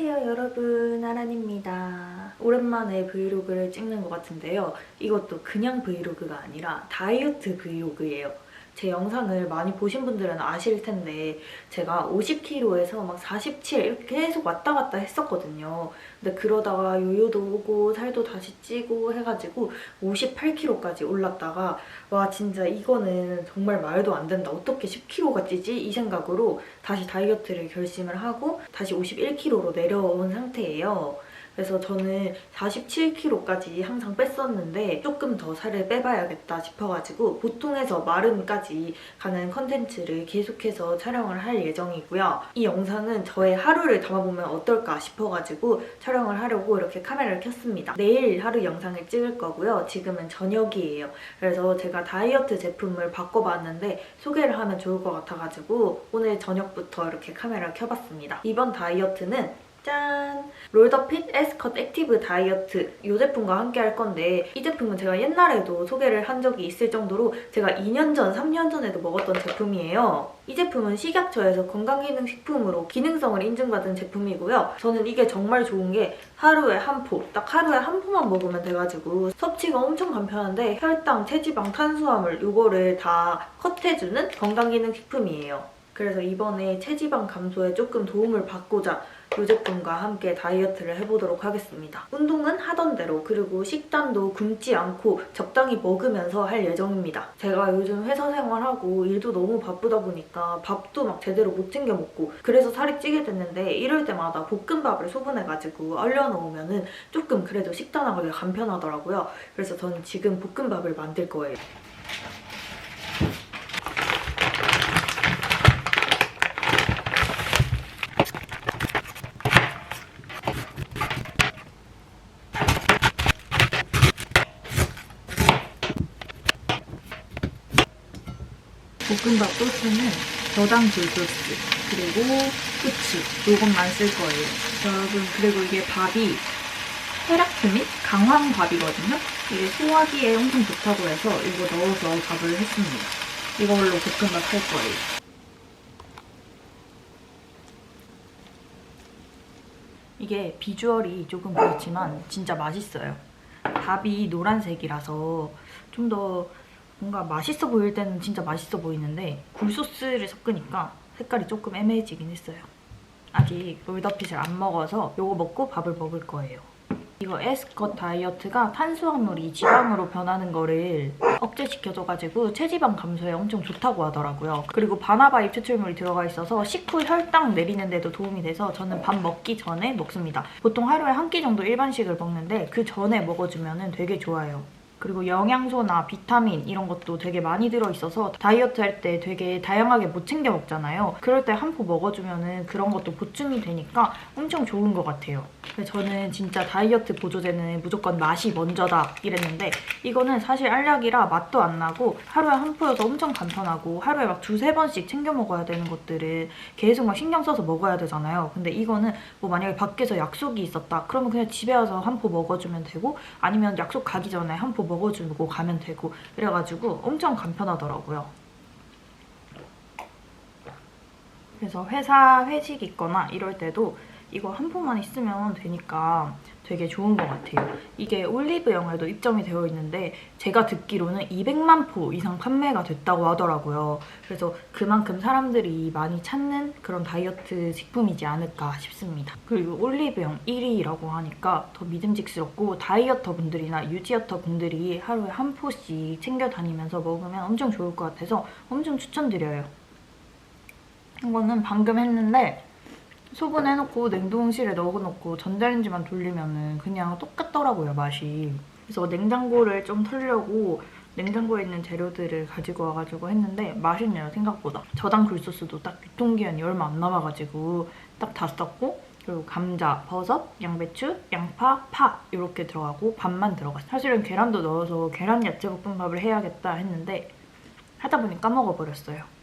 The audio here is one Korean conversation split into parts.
안녕하세요 여러분. 아란입니다. 오랜만에 브이로그를 찍는 것 같은데요. 이것도 그냥 브이로그가 아니라 다이어트 브이로그예요 제 영상을 많이 보신 분들은 아실 텐데 제가 50kg에서 막 47 이렇게 계속 왔다 갔다 했었거든요. 근데 그러다가 요요도 오고 살도 다시 찌고 해가지고 58kg까지 올랐다가 와 진짜 이거는 정말 말도 안 된다. 어떻게 10kg가 찌지? 이 생각으로 다시 다이어트를 결심을 하고 다시 51kg로 내려온 상태예요 그래서 저는 47kg까지 항상 뺐었는데 조금 더 살을 빼봐야겠다 싶어가지고 보통에서 마름까지 가는 컨텐츠를 계속해서 촬영을 할 예정이고요. 이 영상은 저의 하루를 담아보면 어떨까 싶어가지고 촬영을 하려고 이렇게 카메라를 켰습니다. 내일 하루 영상을 찍을 거고요. 지금은 저녁이에요. 그래서 제가 다이어트 제품을 바꿔봤는데 소개를 하면 좋을 것 같아가지고 오늘 저녁부터 이렇게 카메라를 켜봤습니다. 이번 다이어트는 짠! 롤더핏 에스컷 액티브 다이어트 이 제품과 함께 할 건데 이 제품은 제가 옛날에도 소개를 한 적이 있을 정도로 제가 2년 전, 3년 전에도 먹었던 제품이에요. 이 제품은 식약처에서 건강기능식품으로 기능성을 인증받은 제품이고요. 저는 이게 정말 좋은 게 하루에 한 포, 딱 하루에 한 포만 먹으면 돼가지고 섭취가 엄청 간편한데 혈당, 체지방, 탄수화물 이거를 다 컷해주는 건강기능식품이에요. 그래서 이번에 체지방 감소에 조금 도움을 받고자 이 제품과 함께 다이어트를 해보도록 하겠습니다. 운동은 하던 대로 그리고 식단도 굶지 않고 적당히 먹으면서 할 예정입니다. 제가 요즘 회사 생활하고 일도 너무 바쁘다 보니까 밥도 막 제대로 못 챙겨 먹고 그래서 살이 찌게 됐는데 이럴 때마다 볶음밥을 소분해가지고 얼려놓으면 은 조금 그래도 식단하기가 간편하더라고요. 그래서 저는 지금 볶음밥을 만들 거예요. 볶음밥 소스는 저당 굴소스 그리고 후추 요것만 쓸 거예요. 여러분 그리고 이게 밥이 테라트 및 강황밥이거든요. 이게 소화기에 엄청 좋다고 해서 이거 넣어서 밥을 했습니다. 이걸로 볶음밥 할 거예요. 이게 비주얼이 조금 그렇지만 진짜 맛있어요. 밥이 노란색이라서 좀더 뭔가 맛있어 보일 때는 진짜 맛있어 보이는데 굴소스를 섞으니까 색깔이 조금 애매해지긴 했어요. 아직 롤더핏을 안 먹어서 이거 먹고 밥을 먹을 거예요. 이거 에스컷 다이어트가 탄수화물이 지방으로 변하는 거를 억제시켜줘가지고 체지방 감소에 엄청 좋다고 하더라고요. 그리고 바나바잎 추출물이 들어가 있어서 식후 혈당 내리는 데도 도움이 돼서 저는 밥 먹기 전에 먹습니다. 보통 하루에 한 끼 정도 일반식을 먹는데 그 전에 먹어주면 되게 좋아요. 그리고 영양소나 비타민 이런 것도 되게 많이 들어있어서 다이어트 할 때 되게 다양하게 못 챙겨 먹잖아요. 그럴 때 한 포 먹어주면 그런 것도 보충이 되니까 엄청 좋은 것 같아요. 저는 진짜 다이어트 보조제는 무조건 맛이 먼저다 이랬는데 이거는 사실 알약이라 맛도 안 나고 하루에 한 포여서 엄청 간편하고 하루에 막 두세 번씩 챙겨 먹어야 되는 것들을 계속 막 신경 써서 먹어야 되잖아요. 근데 이거는 뭐 만약에 밖에서 약속이 있었다 그러면 그냥 집에 와서 한 포 먹어주면 되고 아니면 약속 가기 전에 한포 먹어주고 가면 되고 이래가지고 엄청 간편하더라고요. 그래서 회사 회식 있거나 이럴 때도 이거 한 포만 있으면 되니까 되게 좋은 것 같아요. 이게 올리브영에도 입점이 되어 있는데 제가 듣기로는 200만 포 이상 판매가 됐다고 하더라고요. 그래서 그만큼 사람들이 많이 찾는 그런 다이어트 식품이지 않을까 싶습니다. 그리고 올리브영 1위라고 하니까 더 믿음직스럽고 다이어터 분들이나 유지어터 분들이 하루에 한 포씩 챙겨 다니면서 먹으면 엄청 좋을 것 같아서 엄청 추천드려요. 이거는 방금 했는데 소분해놓고 냉동실에 넣어놓고 전자레인지만 돌리면은 그냥 똑같더라고요 맛이. 그래서 냉장고를 좀 털려고 냉장고에 있는 재료들을 가지고 와가지고 했는데 맛있네요 생각보다. 저당 굴소스도 딱 유통기한이 얼마 안 남아가지고 딱 다 썼고 그리고 감자, 버섯, 양배추, 양파, 파 이렇게 들어가고 밥만 들어갔어요. 사실은 계란도 넣어서 계란 야채 볶음밥을 해야겠다 했는데 하다 보니 까먹어버렸어요.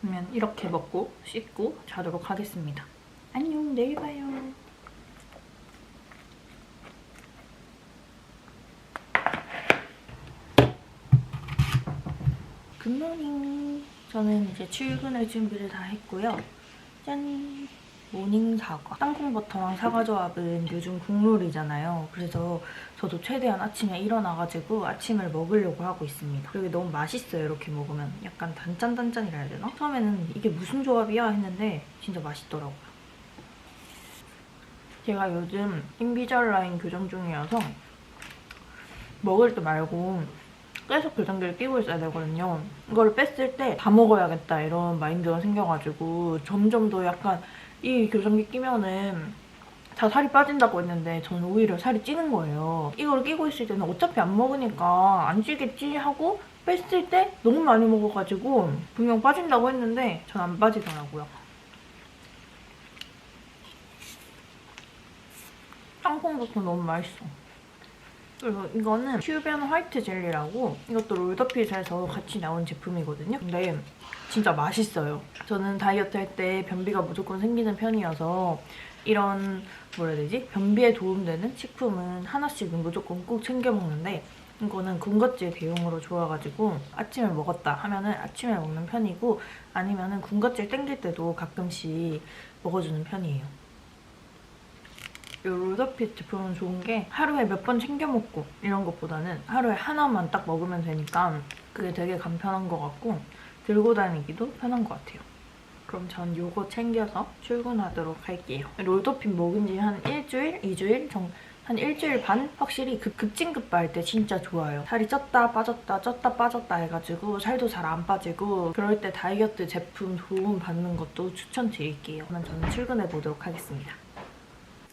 그러면 이렇게 먹고 씻고 자도록 하겠습니다. 안녕, 내일 봐요. 굿모닝. 저는 이제 출근할 준비를 다 했고요. 짠. 모닝 사과. 땅콩버터랑 사과 조합은 요즘 국룰이잖아요. 그래서 저도 최대한 아침에 일어나가지고 아침을 먹으려고 하고 있습니다. 그리고 너무 맛있어요, 이렇게 먹으면. 약간 단짠단짠이라 해야 되나? 처음에는 이게 무슨 조합이야 했는데 진짜 맛있더라고요. 제가 요즘 인비저라인 교정 중이어서 먹을 때 말고 계속 교정기를 끼고 있어야 되거든요. 이걸 뺐을 때 다 먹어야겠다 이런 마인드가 생겨가지고 점점 더 약간 이 교정기 끼면은 다 살이 빠진다고 했는데 저는 오히려 살이 찌는 거예요. 이걸 끼고 있을 때는 어차피 안 먹으니까 안 찌겠지 하고 뺐을 때 너무 많이 먹어가지고 분명 빠진다고 했는데 전 안 빠지더라고요. 땅콩부터 너무 맛있어. 그리고 이거는 큐벤 화이트 젤리라고 이것도 롤더핏에서 같이 나온 제품이거든요. 근데 진짜 맛있어요. 저는 다이어트 할 때 변비가 무조건 생기는 편이어서 이런 뭐라 해야 되지? 변비에 도움되는 식품은 하나씩은 무조건 꼭 챙겨 먹는데 이거는 군것질 대용으로 좋아가지고 아침에 먹었다 하면은 아침에 먹는 편이고 아니면은 군것질 땡길 때도 가끔씩 먹어주는 편이에요. 이 롤더핏 제품은 좋은 게 하루에 몇 번 챙겨 먹고 이런 것보다는 하루에 하나만 딱 먹으면 되니까 그게 되게 간편한 것 같고 들고 다니기도 편한 것 같아요. 그럼 전 요거 챙겨서 출근하도록 할게요. 롤더핏 먹은 지 한 일주일, 이주일 한 일주일 반? 확실히 그 급진급할 때 진짜 좋아요. 살이 쪘다 빠졌다 쪘다 빠졌다 해가지고 살도 잘 안 빠지고 그럴 때 다이어트 제품 도움 받는 것도 추천드릴게요. 그러면 저는 출근해 보도록 하겠습니다.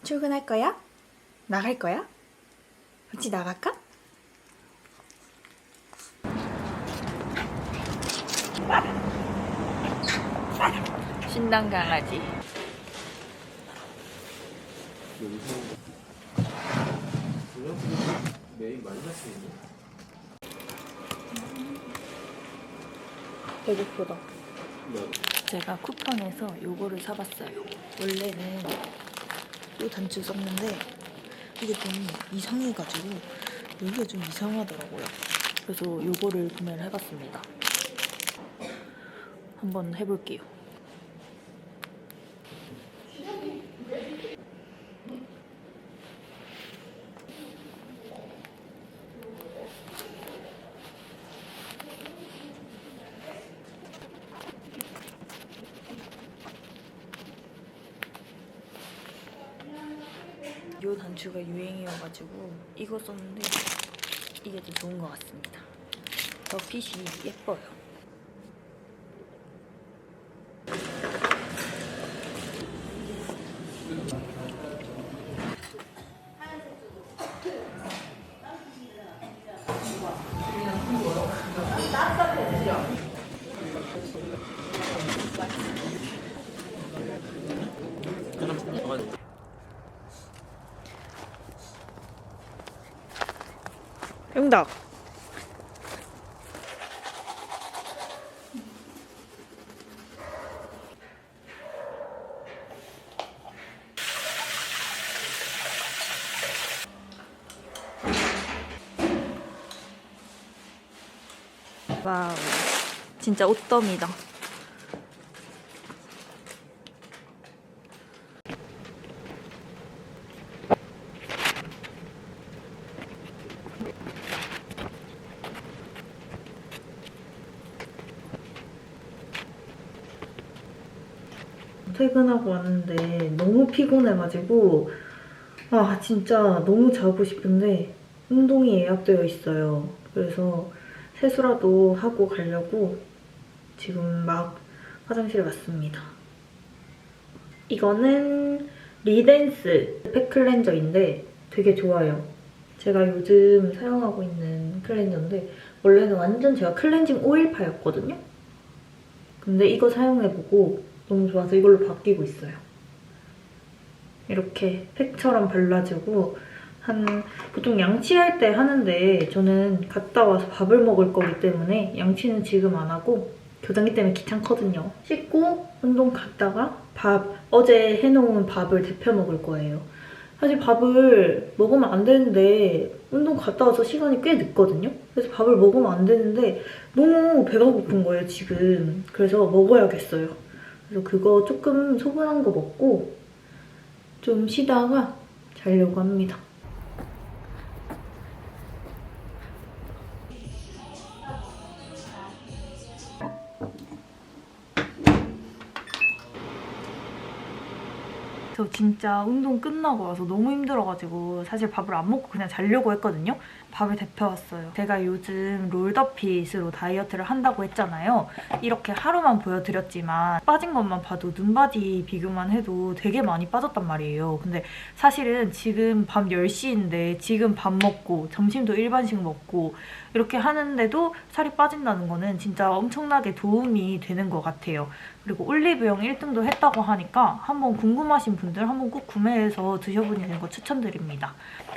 출근할 거야? 나갈 거야? 같이 나갈까? 신당 강아지. 배고프다. 네. 제가 쿠팡에서 요거를 사봤어요. 원래는 요 단추 썼는데 이게 좀 이상해가지고 여기가 좀 이상하더라고요. 그래서 요거를 구매를 해봤습니다. 한번 해볼게요. 요 단추가 유행이어가지고 이거 썼는데 이게 더 좋은 것 같습니다. 더 핏이 예뻐요. 응답. 와우. 진짜 옷더미다. 퇴근하고 왔는데 너무 피곤해가지고 아 진짜 너무 자고 싶은데 운동이 예약되어 있어요. 그래서 세수라도 하고 가려고 지금 막 화장실에 왔습니다. 이거는 리덴스 팩 클렌저인데 되게 좋아요. 제가 요즘 사용하고 있는 클렌저인데 원래는 완전 제가 클렌징 오일파였거든요. 근데 이거 사용해보고 너무 좋아서 이걸로 바뀌고 있어요. 이렇게 팩처럼 발라주고 한 보통 양치할 때 하는데 저는 갔다 와서 밥을 먹을 거기 때문에 양치는 지금 안 하고 교장기 때문에 귀찮거든요. 씻고 운동 갔다가 밥 어제 해놓은 밥을 데펴 먹을 거예요. 사실 밥을 먹으면 안 되는데 운동 갔다 와서 시간이 꽤 늦거든요. 그래서 밥을 먹으면 안 되는데 너무 배가 고픈 거예요 지금. 그래서 먹어야겠어요. 그래서 그거 조금 소분한 거 먹고 좀 쉬다가 자려고 합니다. 저 진짜 운동 끝나고 와서 너무 힘들어가지고 사실 밥을 안 먹고 그냥 자려고 했거든요. 밥을 데펴왔어요. 제가 요즘 롤더핏으로 다이어트를 한다고 했잖아요. 이렇게 하루만 보여드렸지만 빠진 것만 봐도 눈바디 비교만 해도 되게 많이 빠졌단 말이에요. 근데 사실은 지금 밤 10시인데 지금 밥 먹고 점심도 일반식 먹고 이렇게 하는데도 살이 빠진다는 거는 진짜 엄청나게 도움이 되는 것 같아요. 그리고 올리브영 1등도 했다고 하니까 한번 궁금하신 분들 한번 꼭 구매해서 드셔보시는 거 추천드립니다.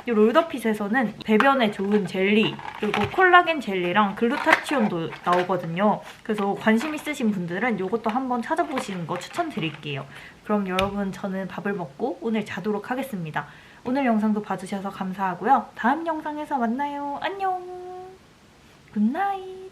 이 롤더핏에서는 배변에 좋은 젤리 그리고 콜라겐 젤리랑 글루타치온도 나오거든요. 그래서 관심 있으신 분들은 이것도 한번 찾아보시는 거 추천드릴게요. 그럼 여러분 저는 밥을 먹고 오늘 자도록 하겠습니다. 오늘 영상도 봐주셔서 감사하고요. 다음 영상에서 만나요. 안녕. 굿나잇.